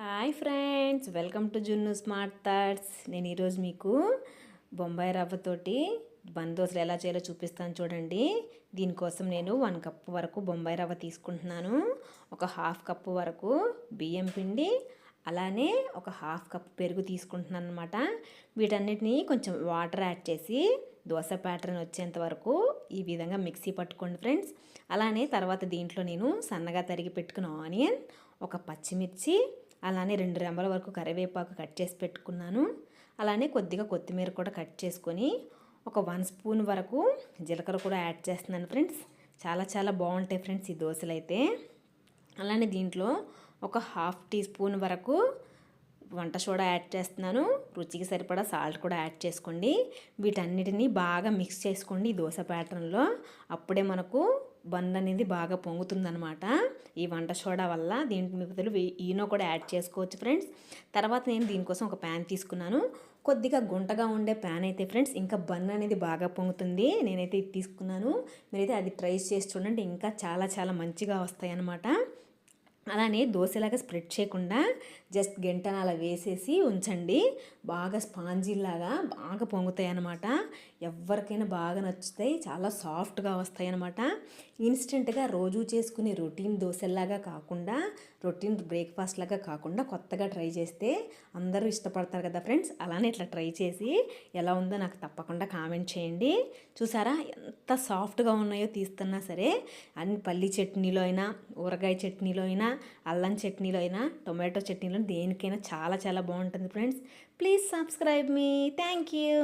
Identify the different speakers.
Speaker 1: Hi friends welcome to Junnu smart thoughts. నేను ఈరోజు మీకు బొంబాయి రవ్వతోటి బందోసలు ఎలా చేయాలో చూపిస్తాను చూడండి. దీనికోసం నేను వన్ కప్ వరకు బొంబాయి రవ్వ తీసుకుంటున్నాను. ఒక హాఫ్ కప్ వరకు బియ్యం పిండి అలానే ఒక హాఫ్ కప్ పెరుగు తీసుకుంటున్నాను అనమాట వీటన్నిటిని కొంచెం వాటర్ యాడ్ చేసి దోశ ప్యాటర్న్ వచ్చేంత వరకు ఈ విధంగా మిక్సీ పట్టుకోండి ఫ్రెండ్స్. అలానే తర్వాత దీంట్లో నేను సన్నగా తరిగి పెట్టుకున్న ఆనియన్ ఒక పచ్చిమిర్చి అలానే రెండు రెంబల వరకు కరివేపాకు కట్ చేసి పెట్టుకున్నాను. అలానే కొద్దిగా కొత్తిమీర కూడా కట్ చేసుకొని ఒక వన్ స్పూన్ వరకు జీలకర్ర కూడా యాడ్ చేస్తున్నాను ఫ్రెండ్స్. చాలా చాలా బాగుంటాయి ఫ్రెండ్స్ ఈ దోశలు అయితే. అలానే దీంట్లో ఒక హాఫ్ టీ స్పూన్ వరకు వంట సోడా యాడ్ చేస్తున్నాను. రుచికి సరిపడా సాల్ట్ కూడా యాడ్ చేసుకోండి. వీటన్నిటిని బాగా మిక్స్ చేసుకోండి ఈ దోశ ప్యాటర్న్లో. అప్పుడే మనకు బన్ అనేది బాగా పొంగుతుందనమాట ఈ వంట సోడా వల్ల దీంట్లో బదులు ఈనో కూడా యాడ్ చేసుకోవచ్చు ఫ్రెండ్స్. తర్వాత నేను దీనికోసం ఒక ప్యాన్ తీసుకున్నాను. కొద్దిగా గుంటగా ఉండే ప్యాన్ అయితే ఫ్రెండ్స్ ఇంకా బన్ అనేది బాగా పొంగుతుంది. నేనైతే ఇది తీసుకున్నాను. మీరైతే అది ట్రై చేసి చూడండి. ఇంకా చాలా చాలా మంచిగా వస్తాయి అన్నమాట అలానే దోశలాగా స్ప్రెడ్ చేయకుండా జస్ట్ గంటన అలా వేసేసి ఉంచండి. బాగా స్పాంజీలాగా బాగా పొంగుతాయి అనమాట ఎవరికైనా బాగా నచ్చుతాయి. చాలా సాఫ్ట్గా వస్తాయి అనమాట ఇన్స్టెంట్గా రోజు చేసుకునే రొటీన్ దోశల్లాగా కాకుండా రొటీన్ బ్రేక్ఫాస్ట్ లాగా కాకుండా కొత్తగా ట్రై చేస్తే అందరూ ఇష్టపడతారు కదా ఫ్రెండ్స్. అలానే ఇట్లా ట్రై చేసి ఎలా ఉందో నాకు తప్పకుండా కామెంట్ చేయండి. చూసారా? ఎంత సాఫ్ట్గా ఉన్నాయో తీస్తున్నా సరే. అన్ని పల్లి చట్నీలో అయినా ఊరగాయ చట్నీలో అయినా అల్లం చట్నీలో అయినా టొమాటో చట్నీలో దేనికైనా చాలా చాలా బాగుంటుంది friends. Please subscribe me. Thank you.